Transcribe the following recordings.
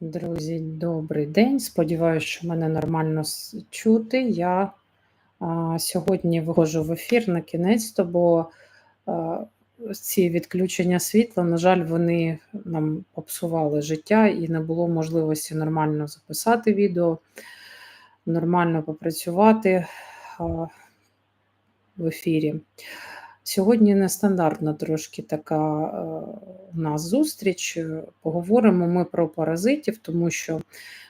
Друзі, добрий день. Сподіваюся, що мене нормально чути. Я а, сьогодні виходжу в ефір на кінець, то бо а, ці відключення світла, на жаль, вони нам обсували життя і не було можливості нормально записати відео, нормально попрацювати а, в ефірі. Сьогодні нестандартна трошки така е, у нас зустріч. Е, Поговоримо ми про паразитів, тому що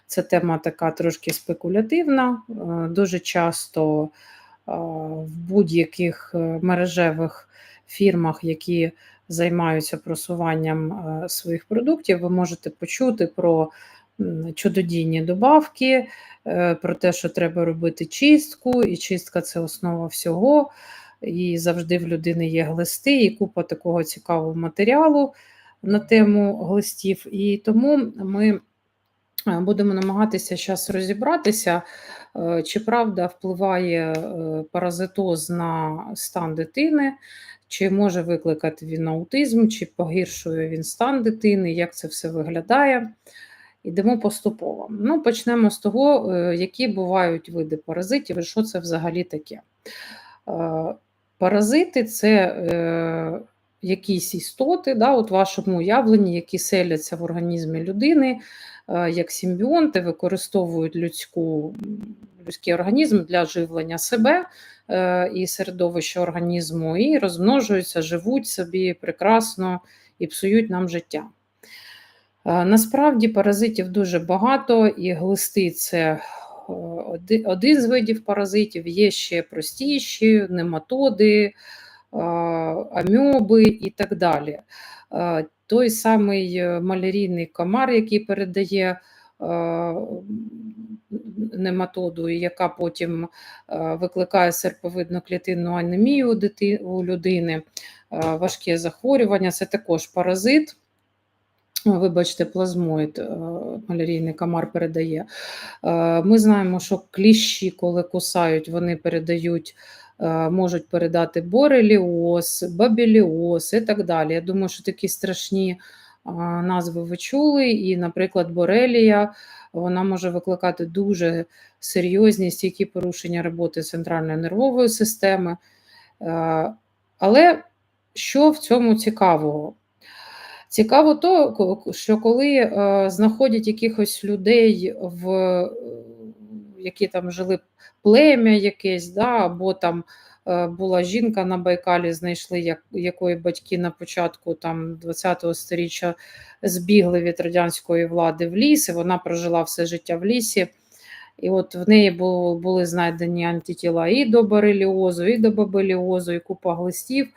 це тема така трошки спекулятивна. Е, Дуже часто е, в будь-яких е, мережевих фірмах, які займаються просуванням е, своїх продуктів, ви можете почути про чудодійні добавки, е, про те, що треба робити чистку, і чистка це основа всього і завжди в людини є глисти, і купа такого цікавого матеріалу на тему глистів. І тому ми е, будемо намагатися зараз розібратися, е, чи правда впливає е, паразитоз на стан дитини, чи може викликати він аутизм, чи погіршує він стан дитини, як це все виглядає. Йдемо поступово. Ну, Почнемо з того, які бувають види паразитів і що це взагалі таке. Паразити це е, якісь істоти, да, от вашому уявленні, які селяться в організмі людини, е, як симбіонти, використовують людську, людський організм для живлення себе е, і середовища організму, і розмножуються, живуть собі прекрасно і псують нам життя. Е, Насправді паразитів дуже багато, і глисти це один з видів паразитів, є ще простіші, нематоди, е, амьоби і так далі. Е, Той самий е, малярійний комар, який передає е, нематоду, яка потім е, викликає серповидну клітинну анемію у людини, е, важке захворювання, це також паразит. Вибачте, плазмоїд, е, малярійний комар передає. Е, Ми знаємо, що кліщі, коли кусають, вони передають, е, можуть передати бореліоз, бабіліоз і так далі. Я думаю, що такі страшні назви ви чули. І, наприклад, борелія вона може викликати дуже серйозні стійкі порушення роботи центральної нервової системи. Але що в цьому цікавого? Цікаво то, що коли е, знаходять якихось людей, в, е, які там жили плем'я якесь, да, або там е, була жінка на Байкалі, знайшли, як, якої батьки на початку там 20-го сторіччя збігли від радянської влади в ліс, і вона прожила все життя в лісі. І от в неї були знайдені антитіла і до бореліозу, і до бабеліозу, і купа глистів.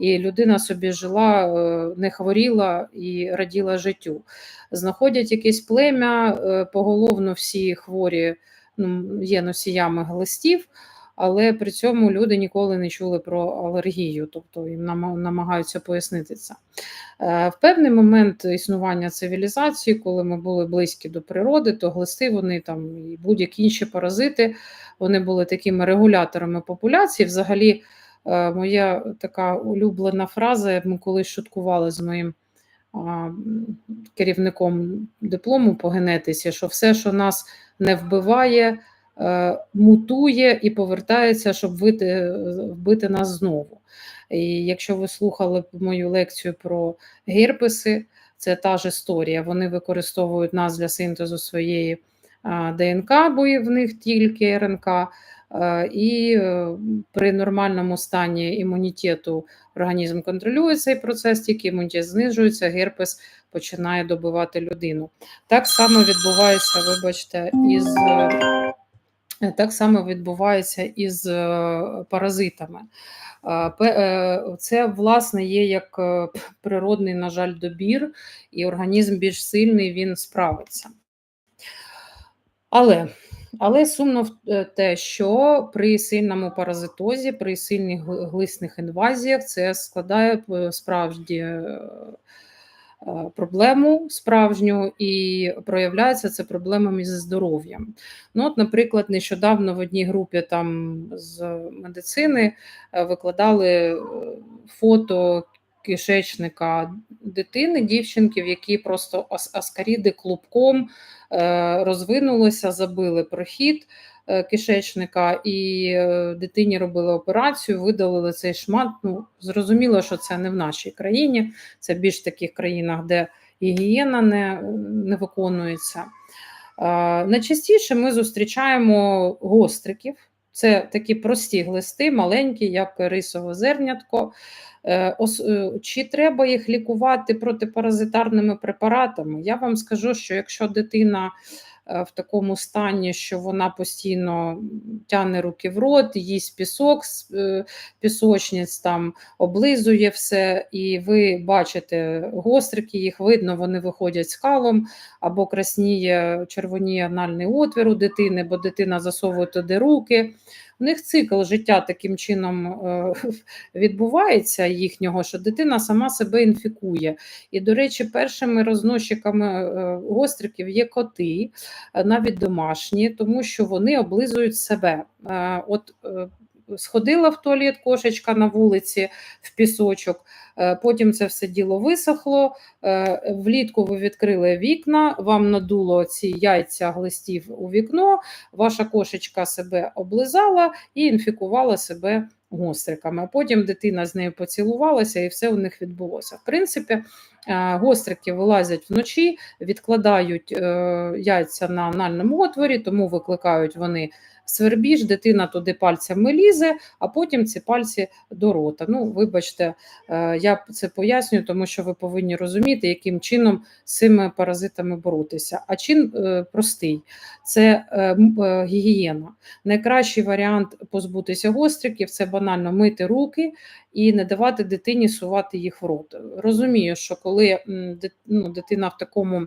І людина собі жила, е, не хворіла і раділа життю. Знаходять якесь плем'я, е, поголовно всі хворі ну, є носіями глистів, але при цьому люди ніколи не чули про алергію, тобто їм намагаються пояснити це. В певний момент існування цивілізації, коли ми були близькі до природи, то глисти вони там і будь-які інші паразити, вони були такими регуляторами популяції. Взагалі, моя така улюблена фраза, ми колись шуткували з моїм керівником диплому по генетиці, що все, що нас не вбиває, е, мутує і повертається, щоб вбити, вбити нас знову. І якщо ви слухали мою лекцію про герпеси, це та ж історія. Вони використовують нас для синтезу своєї ДНК, бо в них тільки РНК. Е, І е, при нормальному стані імунітету організм контролює цей процес, тільки імунітет знижується, герпес починає добивати людину. Так само відбувається, вибачте, із е, так само відбувається із паразитами. Це, власне, є як природний, на жаль, добір, і організм більш сильний, він справиться. Але, але сумно в е, те, що при сильному паразитозі, при сильних глисних інвазіях це складає е, справді е, проблему справжню і проявляється це проблемами зі здоров'ям. Ну, от, наприклад, нещодавно в одній групі там з медицини викладали фото кишечника дитини, дівчинки, в які просто аскаріди клубком е, розвинулися, забили прохід е, кишечника, і е, дитині робили операцію, видалили цей шмат. Ну, зрозуміло, що це не в нашій країні, це більш в таких країнах, де гігієна не, не виконується. Найчастіше ми зустрічаємо гостриків. Це такі прості глисти, маленькі, як рисове зернятко. Е, е, Чи треба їх лікувати протипаразитарними препаратами? Я вам скажу, що якщо дитина в такому стані, що вона постійно тягне руки в рот, їсть пісок, з, е, пісочниць там облизує все, і ви бачите гострики, їх видно, вони виходять з калом, або красніє червоніє анальний отвір у дитини, бо дитина засовує туди руки. У них цикл життя таким чином е, відбувається їхнього, що дитина сама себе інфікує. І, до речі, першими розносчиками е, гостриків є коти, е, навіть домашні, тому що вони облизують себе. От Сходила в туалет кошечка на вулиці в пісочок, е, потім це все діло висохло. е, Влітку ви відкрили вікна, вам надуло ці яйця глистів у вікно, ваша кошечка себе облизала і інфікувала себе гостриками. Потім дитина з нею поцілувалася, і все у них відбулося. В принципі, е, гострики вилазять вночі, відкладають яйця на анальному отворі, тому викликають вони свербіж, дитина туди пальцями лізе, а потім ці пальці до рота. Ну, вибачте, е, я це пояснюю, тому що ви повинні розуміти, яким чином з цими паразитами боротися. А чин е, простий це е, гігієна. Найкращий варіант позбутися гостриків це банально мити руки і не давати дитині сувати їх в рот. Розумію, що коли ну, дитина в такому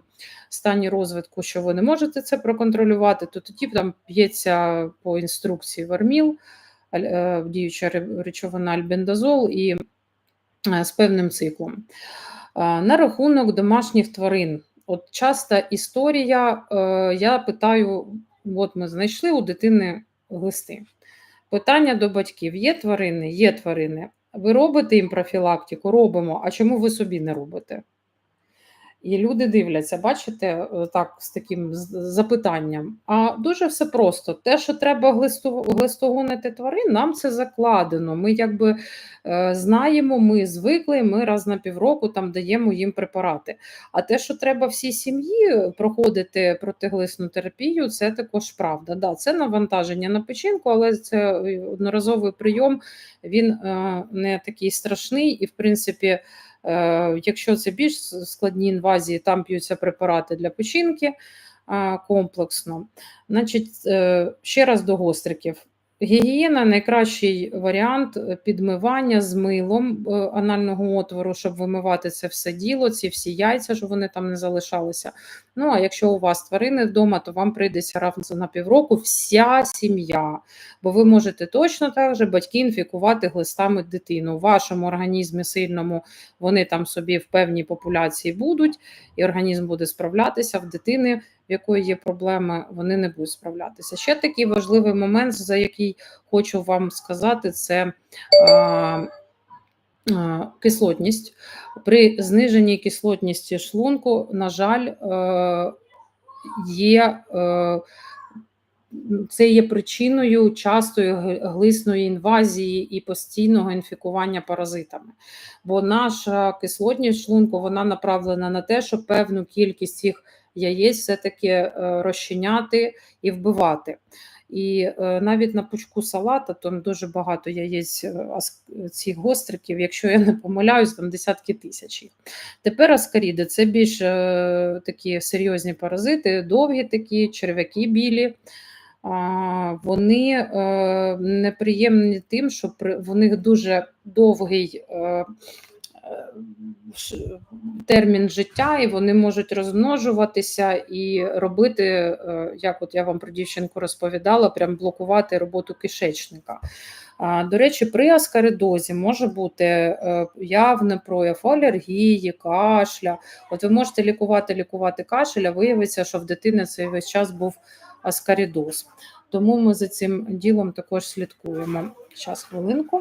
стані розвитку, що ви не можете це проконтролювати, то тоді там п'ється по інструкції варміл, е, діюча речовина альбендазол і е, з певним циклом. На рахунок домашніх тварин. От часта історія, е, я питаю: от ми знайшли у дитини глисти. Питання до батьків: є тварини? Є тварини. Ви робите їм профілактику? Робимо. А чому ви собі не робите? І люди дивляться, бачите, е, так, з таким запитанням. А дуже все просто. Те, що треба глистогонити тварин, нам це закладено. Ми якби е, знаємо, ми звикли, ми раз на півроку там даємо їм препарати. А те, що треба всій сім'ї проходити протиглисну терапію, це також правда. Да, це навантаження на печінку, але це е, одноразовий прийом, він е, не такий страшний і, в принципі. Е, Якщо це більш складні інвазії, там п'ються препарати для печінки комплексно. Значить, е, ще раз до гостриків. Гігієна найкращий варіант підмивання з милом е, анального отвору, щоб вимивати це все діло, ці всі яйця, щоб вони там не залишалися. Ну а якщо у вас тварини вдома, то вам прийдеться раз на півроку вся сім'я, бо ви можете точно так же батьки інфікувати глистами дитину. У вашому організмі сильному вони там собі в певній популяції будуть, і організм буде справлятися в дитини, в якої є проблеми, вони не будуть справлятися. Ще такий важливий момент, за який хочу вам сказати, це а, а, кислотність. При зниженні кислотності шлунку, на жаль, е, є. Е, це є причиною частої глисної інвазії і постійного інфікування паразитами. Бо наша кислотність шлунку вона направлена на те, щоб певну кількість цих яєць все-таки е, розчиняти і вбивати. І е, навіть на пучку салата там дуже багато яєць е, цих гостриків, якщо я не помиляюсь, там десятки тисяч. Тепер аскаріди це більш такі серйозні паразити, довгі такі, черв'яки білі. Вони неприємні тим, що в них дуже довгий термін життя, і вони можуть розмножуватися і робити, е, як от я вам про дівчинку розповідала, прям блокувати роботу кишечника. До речі, при аскаридозі може бути е, явний прояв алергії, кашля. От ви можете лікувати, лікувати кашель, а виявиться, що в дитини цей весь час був аскаридоз. Тому ми за цим ділом також слідкуємо. Зараз хвилинку.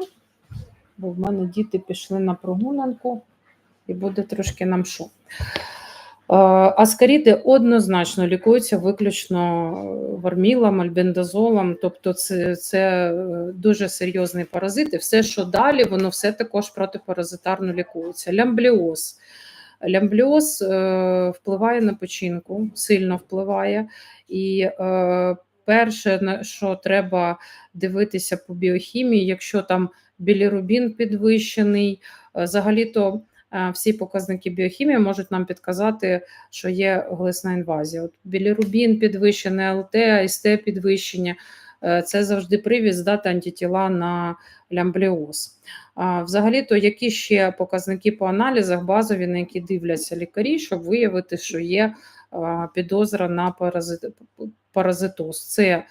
Бо в мене діти пішли на прогулянку і буде трошки нам шум. Е, Аскаріди однозначно лікуються виключно е, вармілом, альбендазолом, тобто це, це е, дуже серйозний паразит, і все, що далі, воно все також протипаразитарно лікується. Лямбліоз. Лямбліоз е, впливає на печінку, сильно впливає. І е, перше, що треба дивитися по біохімії, якщо там білірубін підвищений, е, взагалі-то е, всі показники біохімії можуть нам підказати, що є глисна інвазія. От білірубін підвищений, ЛТ, АСТ підвищення. е, Це завжди привід здати антитіла на лямбліоз. Взагалі-то які ще показники по аналізах базові, на які дивляться лікарі, щоб виявити, що є підозра на паразит, паразитоз. Це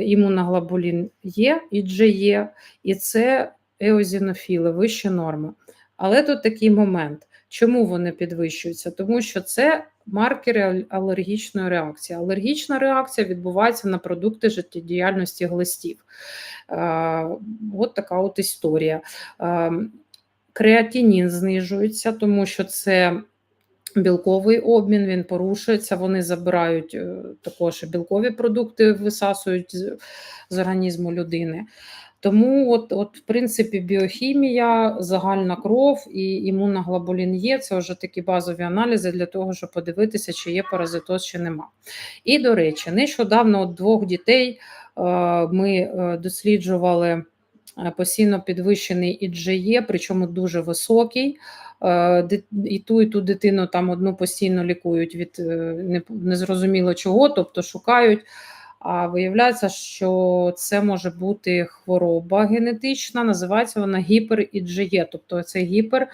імуноглобулін Є, IgE, і це еозінофіли, вищі норми. Але тут такий момент. Чому вони підвищуються? Тому що це маркери алергічної реакції. Алергічна реакція відбувається на продукти життєдіяльності глистів. Е, От така от історія. Е, Креатинін знижується, тому що це білковий обмін, він порушується. Вони забирають е, також білкові продукти, висасують з організму людини. Тому, от, от, в принципі, біохімія, загальна кров і імуноглобулін є. Це вже такі базові аналізи для того, щоб подивитися, чи є паразитоз, чи нема. І, до речі, нещодавно от двох дітей е, ми е, досліджували е, постійно підвищений IgE, причому дуже високий. І ту, і ту дитину там одну постійно лікують від незрозуміло чого, тобто шукають. А виявляється, що це може бути хвороба генетична, називається вона гіпер-IgE, тобто це гіпер е,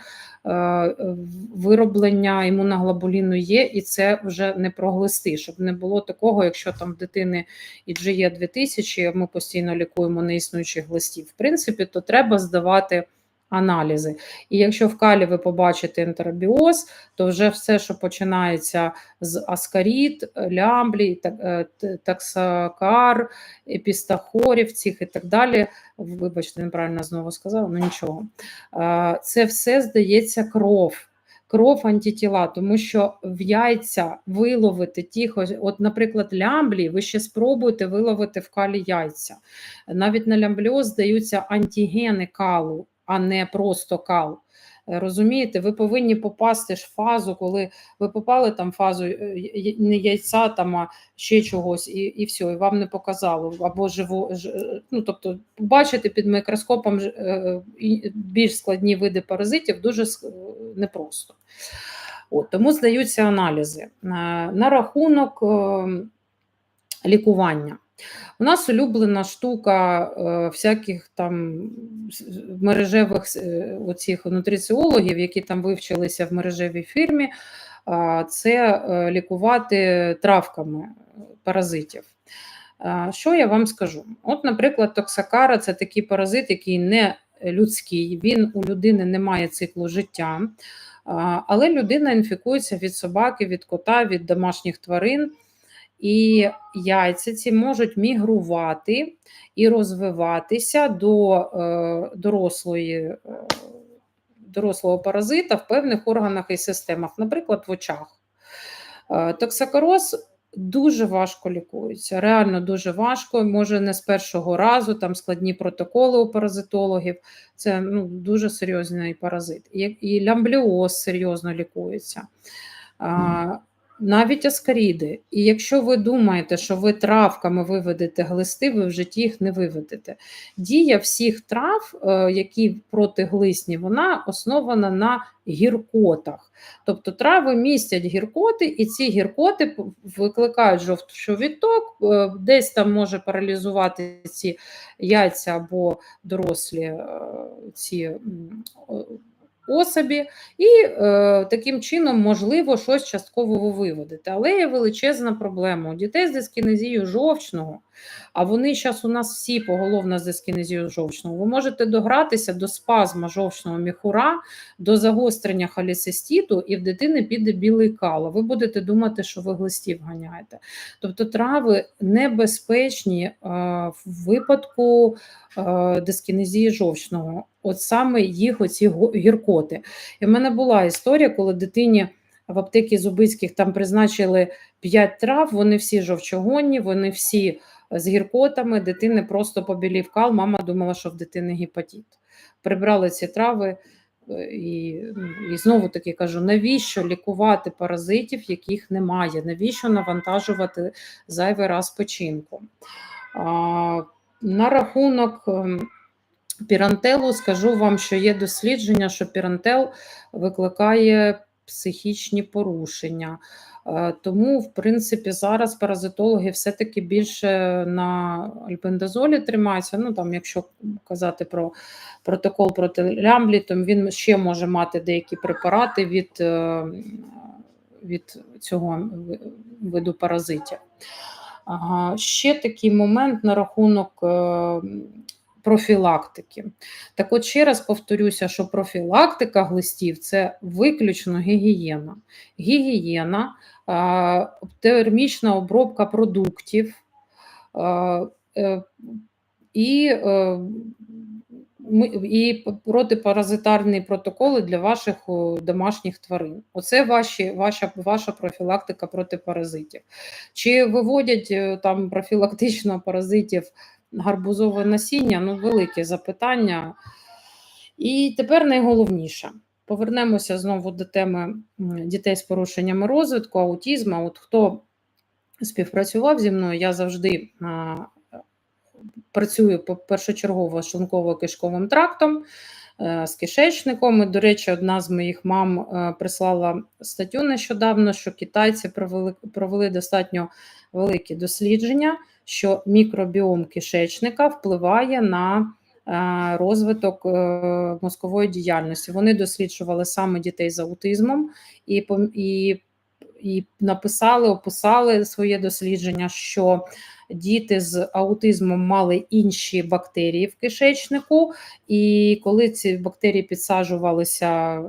вироблення імуноглобуліну є, і це вже не про глисти, щоб не було такого, якщо там в дитини IgE 2000, а ми постійно лікуємо неіснуючих глистів. В принципі, то треба здавати аналізи. І якщо в калі ви побачите ентеробіоз, то вже все, що починається з аскаріт, лямблі, е, таксакар, епістахорів цих і так далі. Вибачте, неправильно знову сказала, ну нічого. Е, Це все здається кров. Кров антитіла, тому що в яйця виловити ті, хо- от, наприклад, лямблі, ви ще спробуйте виловити в калі яйця. Навіть на лямбліоз здаються антигени калу, а не просто кал. Е, Розумієте, ви повинні попасти ж в фазу, коли ви попали там в фазу е, не яйця, там, а ще чогось, і, і все, і вам не показало. Або живо, е, ну, тобто, бачити під мікроскопом більш складні види паразитів дуже непросто. От, тому здаються аналізи. На рахунок е, лікування. У нас улюблена штука е, всяких там мережевих е, оцих нутриціологів, які там вивчилися в мережевій фірмі, а, це е, лікувати травками паразитів. А, Що я вам скажу? От, наприклад, токсакара це такий паразит, який не людський, він у людини не має циклу життя, але людина інфікується від собаки, від кота, від домашніх тварин. І яйця ці можуть мігрувати і розвиватися до е, дорослої, е, дорослого паразита в певних органах і системах, наприклад, в очах. Е, Токсикороз дуже важко лікується, реально дуже важко, може не з першого разу, там складні протоколи у паразитологів. Це ну, дуже серйозний паразит. І, і лямбліоз серйозно лікується. Навіть аскаріди. І якщо ви думаєте, що ви травками виведете глисти, ви в житті їх не виведете. Дія всіх трав, е, які протиглисні, вона основана на гіркотах. Тобто трави містять гіркоти, і ці гіркоти викликають жовчовідток, е, десь там може паралізувати ці яйця або дорослі е, ці особі, і е, таким чином можливо щось частково виводити. Але є величезна проблема у дітей з дискінезією жовчного, а вони зараз у нас всі поголовно з дискінезією жовчного. Ви можете догратися до спазма жовчного міхура, до загострення холециститу, і в дитини піде білий кало. Ви будете думати, що ви глистів ганяєте. Тобто трави небезпечні е, в випадку е, дискінезії жовчного. От саме їх оці гіркоти. І в мене була історія, коли дитині в аптекі Зубицьких там призначили 5 трав, вони всі жовчогонні, вони всі з гіркотами, дитини просто побілів кал, мама думала, що в дитини гепатит. Прибрали ці трави, е, і, і знову таки кажу: навіщо лікувати паразитів, яких немає? Навіщо навантажувати зайвий раз печінку? А, на рахунок ем, пірантелу скажу вам, що є дослідження, що пірантел викликає психічні порушення. Е, Тому, в принципі, зараз паразитологи все-таки більше на альбендазолі тримаються. Ну там, якщо казати про протокол проти лямблі, то він ще може мати деякі препарати від, е, від цього виду паразитів. Ще такий момент на рахунок е, профілактики. Так от ще раз повторюся, що профілактика глистів це виключно гігієна. Гігієна, термічна обробка продуктів е, і, е, і протипаразитарні протоколи для ваших домашніх тварин. Оце ваші, ваша, ваша профілактика проти паразитів. Чи виводять е, там профілактично паразитів гарбузове насіння? Ну, велике запитання. І тепер найголовніше. Повернемося знову до теми дітей з порушеннями розвитку, аутізму. От хто співпрацював зі мною, я завжди а, працюю першочергово з шлунково-кишковим трактом, з кишечником. І, до речі, одна з моїх мам е, прислала статтю нещодавно, що китайці провели, провели достатньо великі дослідження, що мікробіом кишечника впливає на е, розвиток е, мозкової діяльності. Вони досліджували саме дітей з аутизмом і, і, і написали, описали своє дослідження, що діти з аутизмом мали інші бактерії в кишечнику, і коли ці бактерії підсаджувалися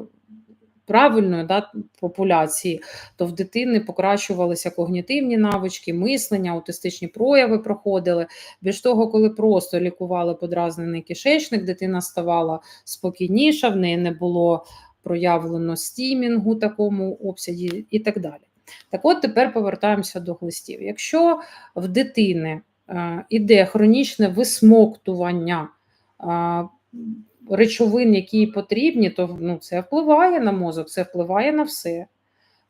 правильної да, популяції, то в дитини покращувалися когнітивні навички, мислення, аутистичні прояви проходили. Більш того, коли просто лікували подразнений кишечник, дитина ставала спокійніша, в неї не було проявлено стімінгу такому обсязі і так далі. Так от тепер повертаємося до глистів. Якщо в дитини йде іде хронічне висмоктування е, речовин, які їй потрібні, то ну, це впливає на мозок, це впливає на все.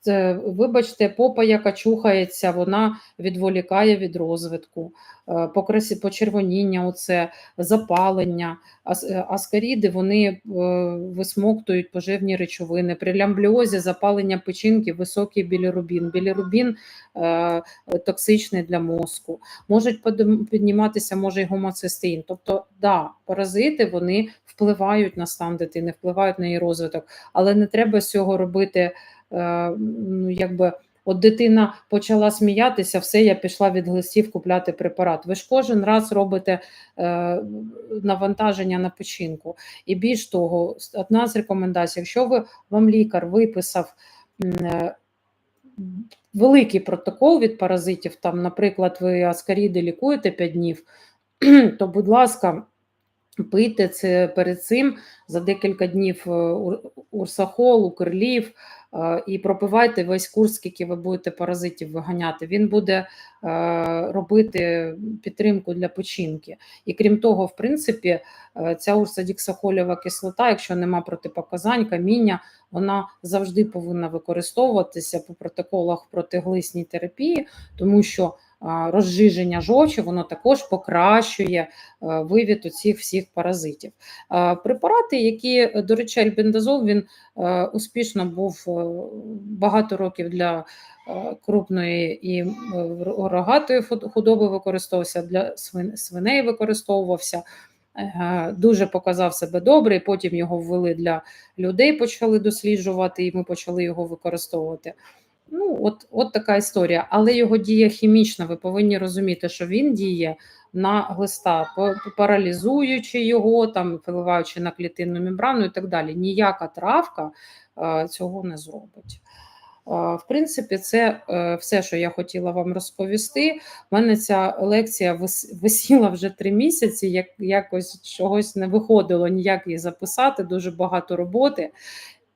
Це, вибачте, попа, яка чухається, вона відволікає від розвитку, е, покрасі, почервоніння, оце, запалення. Е, Аскаріди вони е, висмоктують поживні речовини. При лямбліозі запалення печінки, високий білірубін. Білірубін токсичний для мозку. Можуть підніматися може й гомоцистеїн. Тобто, да, паразити вони впливають на стан дитини, впливають на її розвиток, але не треба з цього робити. Е, Ну, якби от дитина почала сміятися, все, я пішла від глистів купляти препарат. Ви ж кожен раз робите е, навантаження на печінку. І більш того, одна з рекомендацій, якщо ви вам лікар виписав е, великий протокол від паразитів, там, наприклад, ви аскаріди лікуєте 5 днів, то, будь ласка, пийте це перед цим за декілька днів е, урсахол, укрлів е, і пропивайте весь курс, скільки ви будете паразитів виганяти. Він буде е, робити підтримку для печінки. І крім того, в принципі, ця урсадіксахолєва кислота, якщо нема протипоказань, каміння, вона завжди повинна використовуватися по протоколах протиглисній терапії, тому що розжиження жовчі воно також покращує е, вивід оцих всіх паразитів. Е, Препарати, які, до речі, альбендазол, він е, успішно був е, багато років для е, крупної і е, рогатої худоби використовувався, для свиней використовувався. Е, Дуже показав себе добре, і потім його ввели для людей, почали досліджувати, і ми почали його використовувати. Ну, от, от така історія. Але його дія хімічна. Ви повинні розуміти, що він діє на глиста, паралізуючи його, там впливаючи на клітинну мембрану і так далі. Ніяка травка е, цього не зробить. В принципі, це е, все, що я хотіла вам розповісти. У мене ця лекція висіла вже три місяці, як якось чогось не виходило ніяк її записати, дуже багато роботи.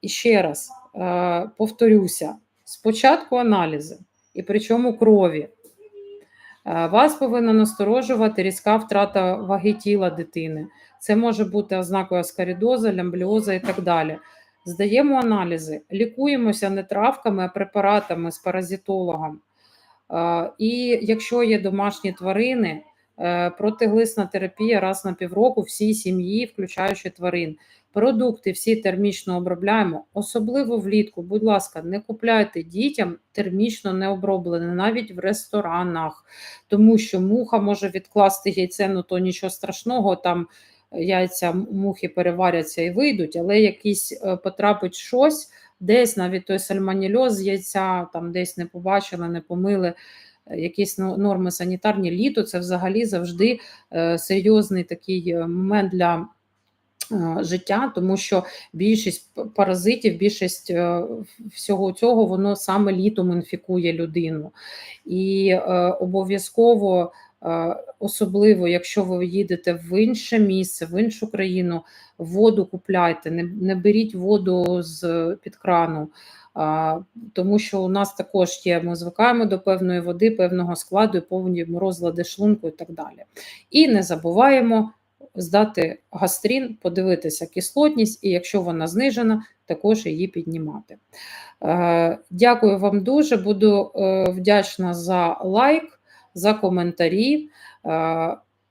І ще раз е, повторюся: спочатку аналізи, і причому крові. Е, Вас повинна насторожувати різка втрата ваги тіла дитини. Це може бути ознакою аскарідоза, лямбліоза і так далі. Здаємо аналізи, лікуємося не травками, а препаратами з паразитологом. Е, І якщо є домашні тварини, протиглисна терапія раз на півроку всій сім'ї, включаючи тварин. Продукти всі термічно обробляємо, особливо влітку. Будь ласка, не купляйте дітям термічно не оброблене, навіть в ресторанах, тому що муха може відкласти яйце, ну то нічого страшного, там яйця мухи переваряться і вийдуть, але якийсь е, потрапить щось, десь навіть той сальмонельоз з яйця, там десь не побачили, не помили. Е, Якісь ну, норми санітарні літо це взагалі завжди е, серйозний такий е, момент для життя, тому що більшість паразитів, більшість всього цього воно саме літом інфікує людину. І обов'язково, особливо, якщо ви їдете в інше місце, в іншу країну, воду купляйте, не, не беріть воду з під крану. Тому що у нас також є, ми звикаємо до певної води, певного складу, повні розлади шлунку і так далі. І не забуваємо здати гастрін, подивитися кислотність, і якщо вона знижена, також її піднімати. Е, Дякую вам дуже. Буду е, вдячна за лайк, за коментарі.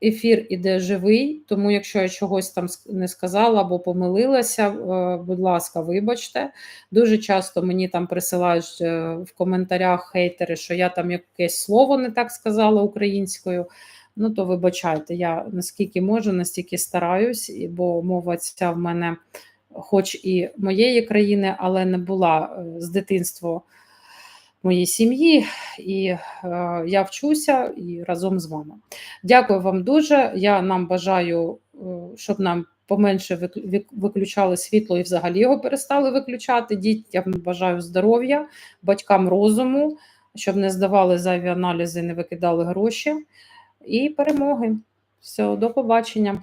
Ефір іде живий, тому якщо я чогось там не сказала або помилилася, е, будь ласка, вибачте. Дуже часто мені там присилають е, в коментарях хейтери, що я там якесь слово не так сказала українською. Ну то вибачайте, я наскільки можу, настільки стараюсь, бо мова ця в мене, хоч і моєї країни, але не була е, з дитинства моєї сім'ї, і е, я вчуся і разом з вами. Дякую вам дуже. Я нам бажаю, е, щоб нам поменше вик- вик- виключали світло і взагалі його перестали виключати. Дітям бажаю здоров'я, батькам розуму, щоб не здавали зайві аналізи, не викидали гроші. І перемоги. Все, до побачення.